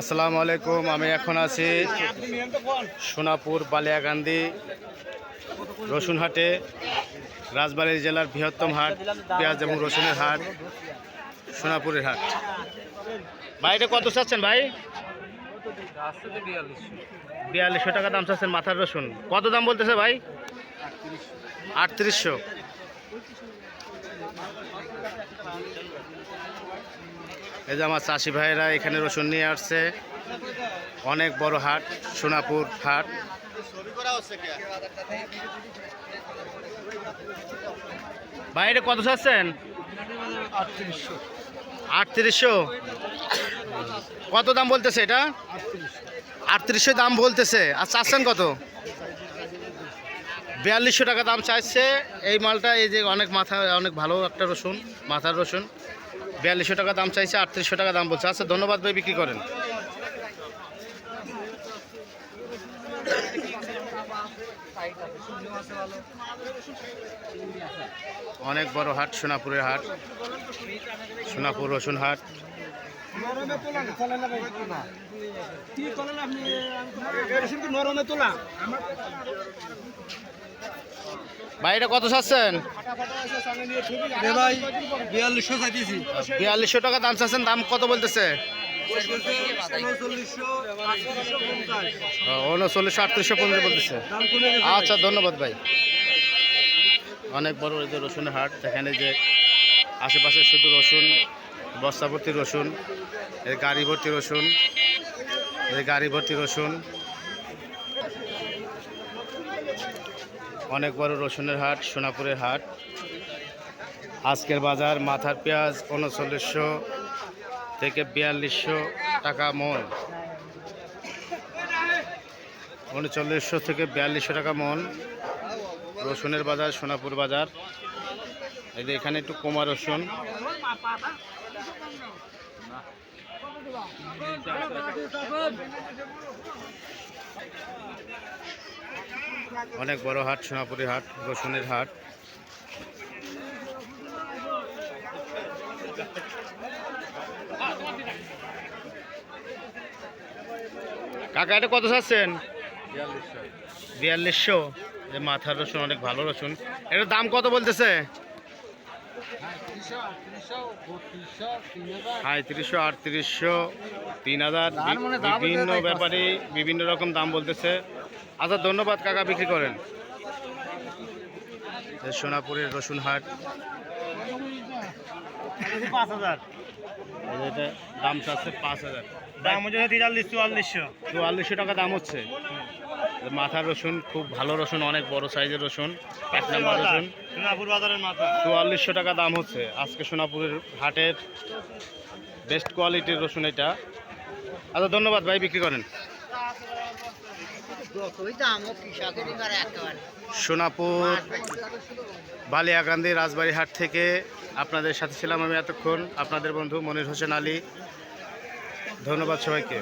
আসসালামু আলাইকুম, আমি এখন আছি সোনাপুর বালিয়াকান্দি রসুনহাটে, রাজবাড়ী জেলার বৃহত্তম হাট, পেঁয়াজ এবং রসুনের হাট, সোনাপুরের হাট। ভাই, এটা কত চাচ্ছেন ভাই? বিয়াল্লিশশো টাকা দাম চাচ্ছেন মাথার রসুন। কত দাম বলতেছে ভাই? আটত্রিশশো। এই যে আমার চাষি ভাইরা এখানে রসুন নিয়ে আসছে। অনেক বড় হাট, সোনাপুর হাট। ভাই, এটা কত চাচ্ছেন? আটত্রিশশো। কত দাম বলতেছে এটা? আটত্রিশশো দাম বলতেছে। আর চাচ্ছেন কত? বিয়াল্লিশশো টাকা দাম চাইছে। এই মালটা, এই যে অনেক মাথা, অনেক ভালো একটা রসুন, মাথার রসুন। বিয়াল্লিশশো টাকা দাম চাইছে, আটত্রিশশো টাকা দাম বলছে। আচ্ছা ধন্যবাদ ভাই, বিক্রি করেন। অনেক বড় হাট, সোনাপুরের হাট, সোনাপুর রসুন হাট। নরমে তোলা ভাই এটা কত চাচ্ছেন? ভাই বিয়াল্লিশশো চাইতেছি। বিয়াল্লিশশো টাকা দাম চাচ্ছেন দাম কত বলতেছে? উনচল্লিশশো আটত্রিশশো পর্যন্ত বলতেছে। আচ্ছা ধন্যবাদ ভাই। অনেক বড় এই যে রসুনের হাট এখানে যে আশেপাশে শুধু রসুন বস্তা ভর্তি রসুন এই গাড়ি ভর্তি রসুন এই গাড়ি ভর্তি রসুন। অনেক বড় রসুনের হাট, সোনাপুরের হাট। আজকের বাজার মাথার পেঁয়াজ উনচল্লিশশো থেকে বিয়াল্লিশশো টাকা মন। উনচল্লিশশো থেকে বিয়াল্লিশশো টাকা মন। রসুনের বাজার, সোনাপুর বাজার। এই যে এখানে একটু কমা রসুন। অনেক বড় হাট সোনাপুরি হাট রসুনের হাট। কাকা এটা কত চাচ্ছেন? বিয়াল্লিশশো। যে মাথার রসুন অনেক ভালো রসুন। এটার দাম কত বলতেছে? সাঁত্রিশশো আটত্রিশশো তিন হাজার বিভিন্ন ব্যাপারে বিভিন্ন রকম দাম বলতেছে। আচ্ছা ধন্যবাদ কাকা বিক্রি করেন। সোনাপুরের রসুন হাট পাঁচ হাজার দাম চাচ্ছে পাঁচ হাজার দাম হচ্ছে চুয়াল্লিশশো। চুয়াল্লিশশো টাকা দাম হচ্ছে। মাথার রসুন খুব ভালো রসুন অনেক বড় সাইজের রসুন এক নম্বর রসুন। সোনাপুর বাজারের মাথা। চুয়াল্লিশশো টাকা দাম হচ্ছে। আজকে সোনাপুরের হাটের বেস্ট কোয়ালিটির রসুন এটা। আচ্ছা ধন্যবাদ ভাই বিক্রি করেন। সোনাপুর বালিয়াকান্দি রাজবাড়ি হাট থেকে আপনাদের সাথে ছিলাম আমি এতক্ষণ। আপনাদের বন্ধু মনির হোসেন আলী। ধন্যবাদ সবাইকে।